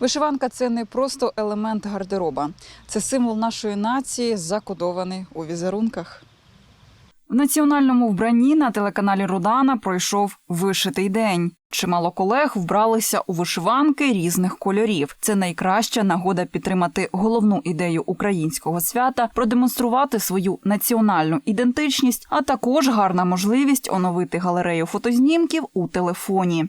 Вишиванка це не просто елемент гардероба, це символ нашої нації, закодований у візерунках. В національному вбранні на телеканалі Рудана пройшов вишитий день. Чимало колег вбралися у вишиванки різних кольорів. Це найкраща нагода підтримати головну ідею українського свята, продемонструвати свою національну ідентичність, а також гарна можливість оновити галерею фотознімків у телефоні.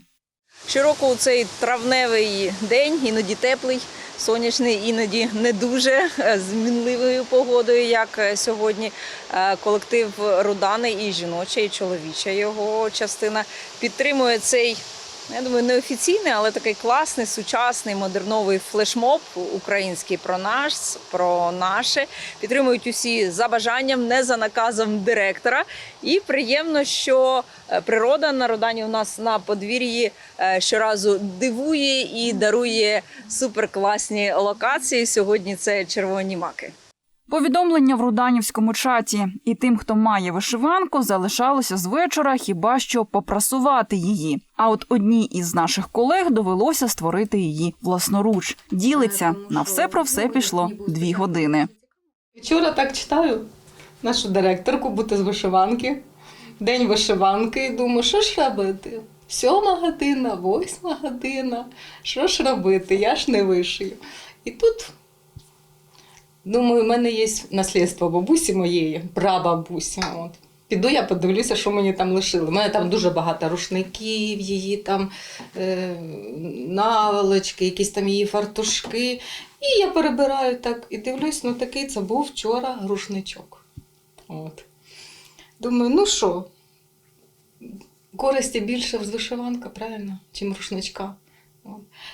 Щороку у цей травневий день, іноді теплий, сонячний, іноді не дуже змінливою з мінливою погодою, як е, сьогодні. е, Колектив Рудани і жіноча, і чоловіча його частина підтримує цей. Я думаю, неофіційний, але такий класний, сучасний, модерновий флешмоб український про нас, про наше. Підтримують усі за бажанням, не за наказом директора. І приємно, що е, природа на Родані у нас на подвір'ї е, щоразу дивує і дарує суперкласні локації. Сьогодні це червоні маки. Повідомлення в руданівському чаті і тим, хто має вишиванку, залишалося з вечора хіба що попрасувати її. А от одній із наших колег довелося створити її власноруч. Ділиться на все про все пішло дві години. Вчора так читаю нашу директорку бути з вишиванки. День вишиванки. І думаю, що ж робити? Сьома година, восьма година. Що ж робити? Я ж не вишию. І тут, думаю, в мене є наслідство бабусі моєї, прабабусі. От. Піду я подивлюся, що мені там лишили. У мене там дуже багато рушників, її там е, наволочки, якісь там її фартушки. І я перебираю так і дивлюсь, ну такий це був вчора рушничок. От. Думаю, ну що, користі більше з вишиванка, правильно, чим рушничка.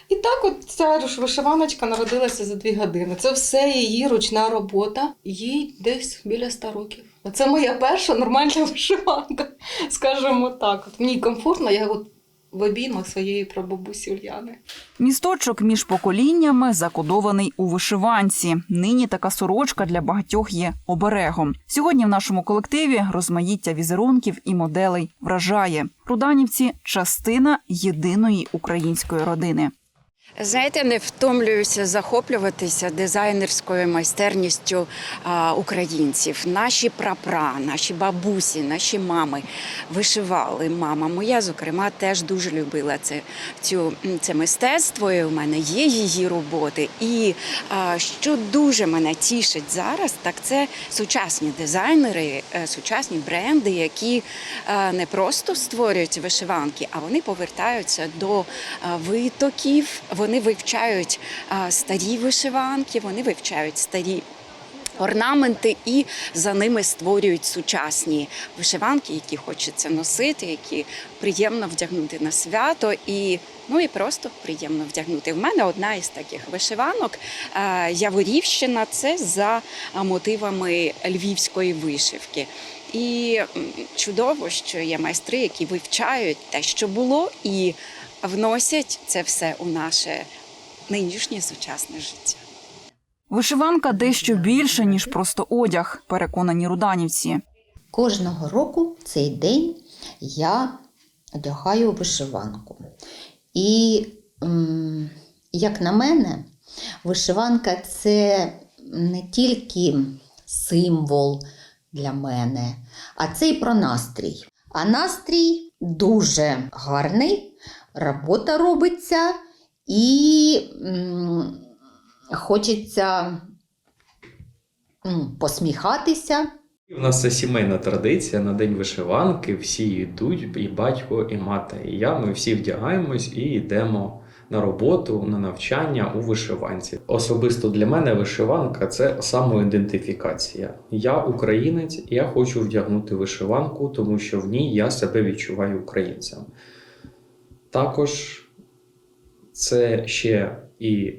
І так от ця вишиваночка народилася за дві години. Це все її ручна робота, їй десь біля 100 років. Це моя перша нормальна вишиванка, скажімо так. От мені комфортно, я от в обіймах своєї прабабусі Ульяни. Місточок між поколіннями закодований у вишиванці. Нині така сорочка для багатьох є оберегом. Сьогодні в нашому колективі розмаїття візерунків і моделей вражає. Руданівці частина єдиної української родини. Знаєте, не втомлююся захоплюватися дизайнерською майстерністю а, українців. Наші прапра, наші бабусі, наші мами вишивали. Мама моя, зокрема, теж дуже любила це, цю, це мистецтво. І у мене є її роботи. І а, що дуже мене тішить зараз, так це сучасні дизайнери, е, сучасні бренди, які е, не просто створюють вишиванки, а вони повертаються до е, витоків. Вони вивчають старі вишиванки, вони вивчають старі. Орнаменти і за ними створюють сучасні вишиванки, які хочеться носити, які приємно вдягнути на свято, і ну і просто приємно вдягнути. В мене одна із таких вишиванок Яворівщина. Це за мотивами львівської вишивки. І чудово, що є майстри, які вивчають те, що було, і вносять це все у наше нинішнє сучасне життя. Вишиванка дещо більше ніж просто одяг, переконані руданівці. Кожного року в цей день я одягаю вишиванку. І, як на мене, вишиванка це не тільки символ для мене, а це й про настрій. А настрій дуже гарний, робота робиться і хочеться посміхатися. У нас це сімейна традиція на день вишиванки. Всі йдуть, і батько, і мати, і я. Ми всі вдягаємось і йдемо на роботу, на навчання у вишиванці. Особисто для мене вишиванка це самоідентифікація. Я українець, я хочу вдягнути вишиванку, тому що в ній я себе відчуваю українцем. Також це ще і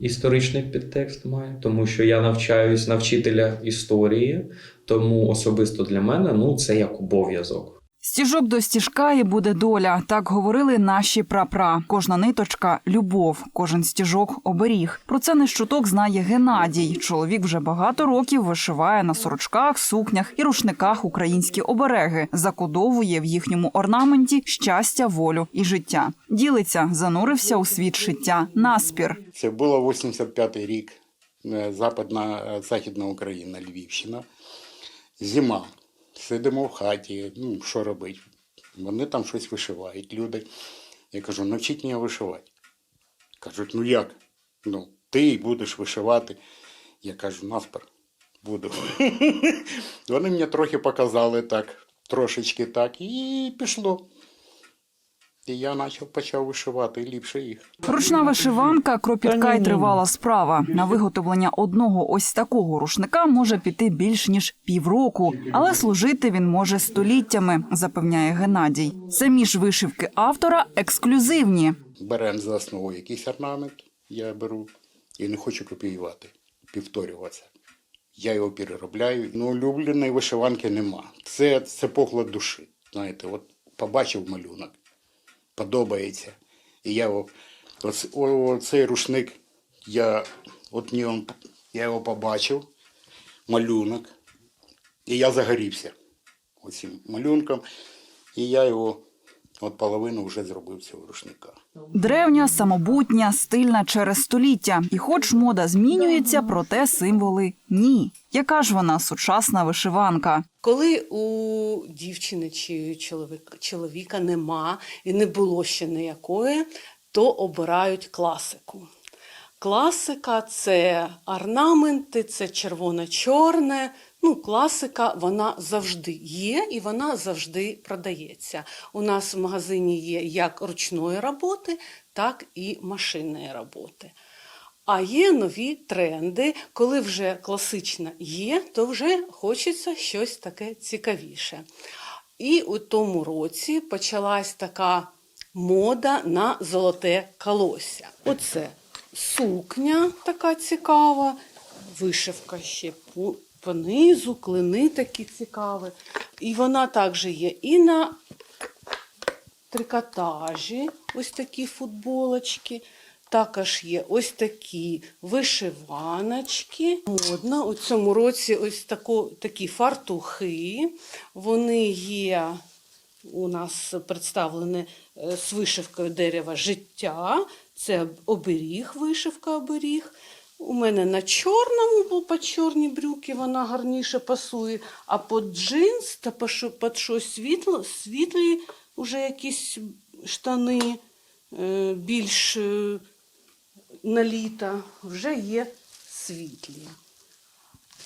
історичний підтекст має, тому що я навчаюсь на вчителя історії, тому особисто для мене ну, це як обов'язок. Стіжок до стіжка і буде доля. Так говорили наші прапра. Кожна ниточка любов, кожен стіжок оберіг. Про це не щуток знає Геннадій. Чоловік вже багато років вишиває на сорочках, сукнях і рушниках українські обереги, закодовує в їхньому орнаменті щастя, волю і життя. Ділиться, занурився у світ шиття. Наспір. Це було 85-й рік, е, Западна, е, Західна Україна, Львівщина. Зима. Сидимо в хаті, ну, що робити? Вони там щось вишивають, люди. Я кажу, навчіть мене вишивати. Кажуть, ну як? Ну, ти будеш вишивати. Я кажу, наспер, буду. Вони мені трохи показали так, трошечки так, і пішло. І я почав, почав вишивати ліпше їх. Ручна вишиванка кропітка й тривала справа. На виготовлення одного ось такого рушника може піти більш ніж півроку, але служити він може століттями, запевняє Геннадій. Самі ж вишивки автора ексклюзивні. беремо за основу якийсь орнамент, я беру і не хочу копіювати, повторюватися. Я його переробляю. Ну, улюбленої вишиванки нема. Це, це поклад душі. Знаєте, от побачив малюнок, подобається. І я оц, о, о, цей рушник, я, от ньому, я його побачив, малюнок, і я загорівся оцим малюнком, і я його от половину вже зробив цього рушника. Древня, самобутня, стильна через століття. І хоч мода змінюється, проте символи ні. Яка ж вона сучасна вишиванка? Коли у дівчини чи чоловіка, чоловіка нема і не було ще ніякої, то обирають класику. Класика це орнаменти, це червоно-чорне. Ну, класика вона завжди є і вона завжди продається. У нас в магазині є як ручної роботи, так і машинної роботи. А є нові тренди, коли вже класична є, то вже хочеться щось таке цікавіше. І у тому році почалась така мода на золоте колосся. Оце сукня така цікава, вишивка ще по, по клини такі цікаві. І вона також є і на трикотажі, ось такі футболочки. Також є ось такі вишиваночки. Модно. У цьому році ось тако, такі фартухи. Вони є у нас представлені е, з вишивкою дерева життя. Це оберіг, вишивка оберіг. У мене на чорному, бо по чорні брюки вона гарніше пасує, а під джинс та під щось світло, світлі вже якісь штани е, більш е, на літо вже є світлі.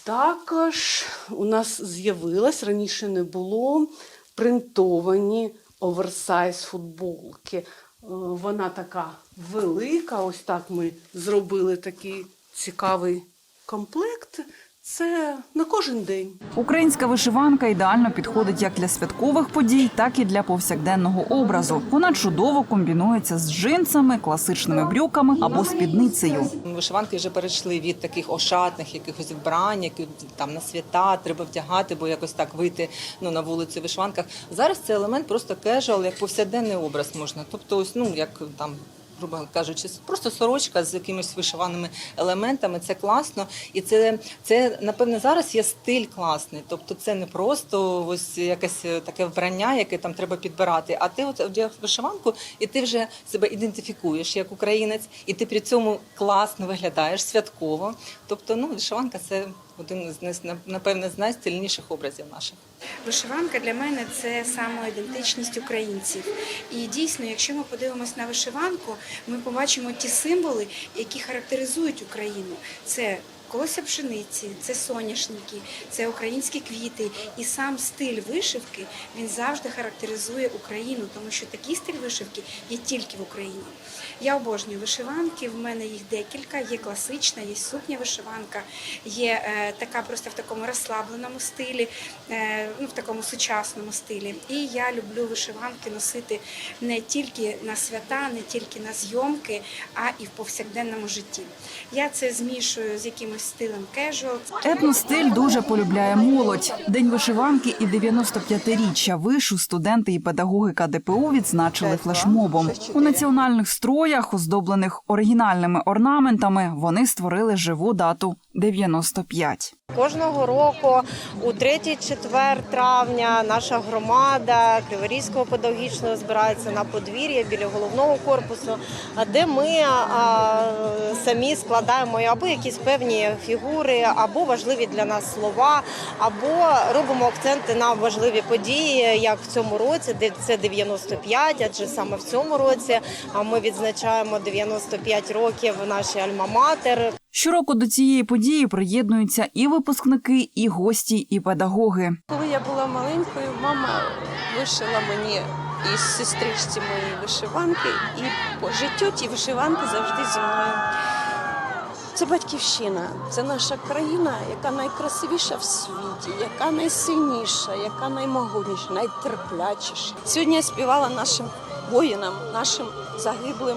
Також у нас з'явилось, раніше не було, принтовані оверсайз футболки. Е, Вона така велика. Ось так ми зробили такий цікавий комплект. Це на кожен день. Українська вишиванка ідеально підходить як для святкових подій, так і для повсякденного образу. Вона чудово комбінується з джинсами, класичними брюками або спідницею. Вишиванки вже перейшли від таких ошатних якихось вбрань, які там на свята треба вдягати, бо якось так вийти ну, на вулиці в вишиванках. Зараз це елемент просто кежуал, як повсякденний образ можна. Тобто, ось ну як там. Грубо кажучи, просто сорочка з якимись вишиваними елементами, це класно, і це, це напевне зараз є стиль класний. Тобто, це не просто ось якесь таке вбрання, яке там треба підбирати. А ти от вдяг вишиванку, і ти вже себе ідентифікуєш як українець, і ти при цьому класно виглядаєш святково. Тобто, ну вишиванка це один з напевне з найстильніших образів наших. Вишиванка для мене це самоідентичність українців. І дійсно, якщо ми подивимось на вишиванку, ми побачимо ті символи, які характеризують Україну. Це колося пшениці, це соняшники, це українські квіти. І сам стиль вишивки він завжди характеризує Україну, тому що такий стиль вишивки є тільки в Україні. Я обожнюю вишиванки. В мене їх декілька. Є класична, є сукня вишиванка, є е, така просто в такому розслабленому стилі, е, ну в такому сучасному стилі. І я люблю вишиванки носити не тільки на свята, не тільки на зйомки, а і в повсякденному житті. Я це змішую з якимись якимось стилем кежуал. Етностиль дуже полюбляє молодь. День вишиванки і 95-річчя вишу студенти і педагоги КДПУ відзначили флешмобом. У національних строях, оздоблених оригінальними орнаментами, вони створили живу дату 95. Кожного року у 3-4 травня наша громада Криворізького педагогічного збирається на подвір'я біля головного корпусу, де ми самі складаємо або якісь певні фігури, або важливі для нас слова, або робимо акценти на важливі події, як в цьому році, де це 95, адже саме в цьому році ми відзначаємо 95 років нашій альма-матер. Щороку до цієї події приєднуються і випускники, і гості, і педагоги. Коли я була маленькою, мама вишила мені із сестричці моєї вишиванки, і по життю ті вишиванки завжди зі мною. Це батьківщина, це наша країна, яка найкрасивіша в світі, яка найсильніша, яка наймогутніша, найтерплячіша. Сьогодні я співала нашим воїнам, нашим загиблим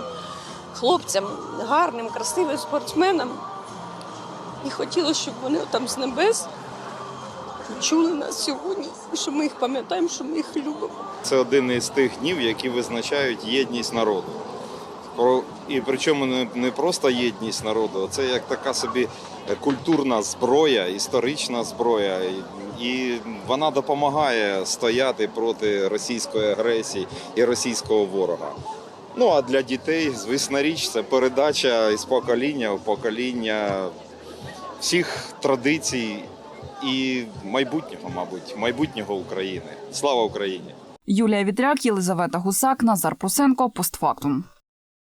хлопцям, гарним, красивим спортсменам. І хотіла, щоб вони там з небес чули нас сьогодні, що ми їх пам'ятаємо, що ми їх любимо. Це один із тих днів, які визначають єдність народу. І причому не, просто єдність народу, а це як така собі культурна зброя, історична зброя. І вона допомагає стояти проти російської агресії і російського ворога. Ну а для дітей, звісно річ, це передача із покоління в покоління всіх традицій і майбутнього, мабуть, майбутнього України. Слава Україні! Юлія Вітряк, Єлизавета Гусак, Назар Прусенко, Постфактум.